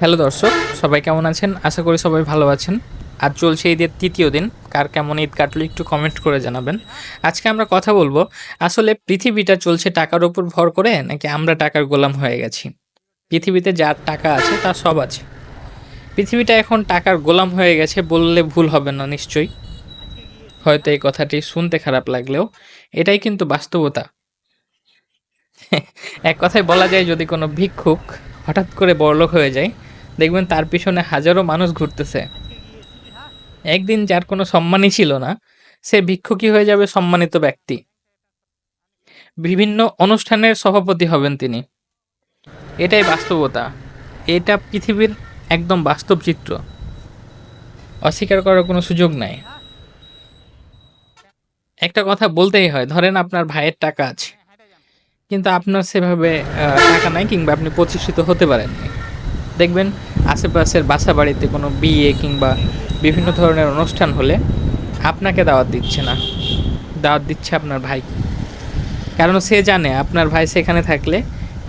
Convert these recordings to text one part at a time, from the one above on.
Hello দর্শক, সবাই কেমন আছেন? আশা করি সবাই ভালো আছেন। আজ চলছে ঈদের তৃতীয় দিন। কার কেমন ঈদ কাটলো একটু কমেন্ট করে জানাবেন। আজকে আমরা কথা বলব, আসলে পৃথিবীটা চলছে টাকার উপর ভর করে, নাকি আমরা টাকার গোলাম হয়ে গেছি? পৃথিবীতে যার টাকা আছে তার সব আছে। পৃথিবীটা এখন টাকার গোলাম হয়ে গেছে বললে ভুল হবে না, নিশ্চয়ই। হয়তো এই কথাটি শুনতে খারাপ লাগলেও, এটাই কিন্তু বাস্তবতা। এক কথায় বলা যায়, যদি কোনো ভিক্ষুক হঠাৎ করে বড়লোক হয়ে যায় দেখবেন তার পিছনে হাজারো মানুষ ঘুরতেছে। একদিন যার কোনো সম্মানই ছিল না, সে ভিক্ষুকই হয়ে যাবে সম্মানিত ব্যক্তি। বিভিন্ন অনুষ্ঠানের সভাপতি হবেন তিনি। এটাই বাস্তবতা। এটা পৃথিবীর একদম বাস্তব চিত্র। অস্বীকার করার কোনো সুযোগ নাই। একটা কথা বলতেই হয়, ধরেন আপনার ভাইয়ের টাকা আছে, কিন্তু আপনার সেভাবে টাকা নাই কিংবা আপনি প্রতিষ্ঠিত হতে পারেননি। দেখবেন আশেপাশের বাসা বাড়িতে কোনো বিয়ে কিংবা বিভিন্ন ধরনের অনুষ্ঠান হলে আপনাকে দাওয়াত দিচ্ছে না। দাওয়াত দিচ্ছে আপনার ভাইকে কারণ সে জানে আপনার ভাই সেখানে থাকলে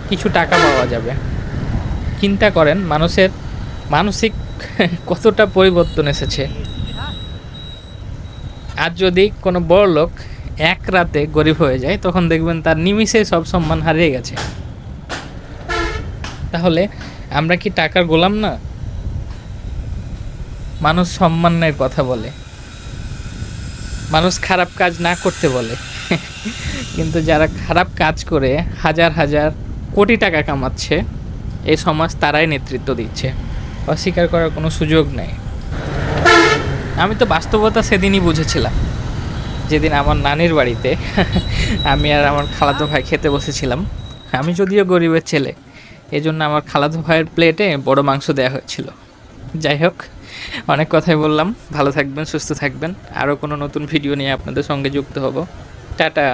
কিছু টাকা পাওয়া যাবে। চিন্তা করেন মানুষের মানসিক কতটা পরিবর্তন এসেছে। আর যদি কোনো বড় লোক এক রাতে গরিব হয়ে যায়, তখন দেখবেন তার নিমিষে সব সম্মান হারিয়ে গেছে। তাহলে আমরা কি টাকার গোলাম না? মানুষ সম্মানের কথা বলে। মানুষ খারাপ কাজ না করতে বলে। কিন্তু যারা খারাপ কাজ করে, হাজার হাজার কোটি টাকা কামাচ্ছে, এই সমাজ তারাই নেতৃত্ব দিচ্ছে। অস্বীকার করার কোনো সুযোগ নেই। আমি তো বাস্তবতা সেদিনই বুঝেছিলাম। যেদিন আমার নানির বাড়িতে আমি আর আমার খালাতো ভাই খেতে বসেছিলাম। আমি যদিও গরিবের ছেলে এই জন্য আমার খালাতো ভাইয়ের প্লেটে বড় মাংস দেওয়া হয়েছিল। যাই হোক, অনেক কথাই বললাম। ভালো থাকবেন, সুস্থ থাকবেন। আরও কোনো নতুন ভিডিও নিয়ে আপনাদের সঙ্গে যুক্ত হব। টাটা।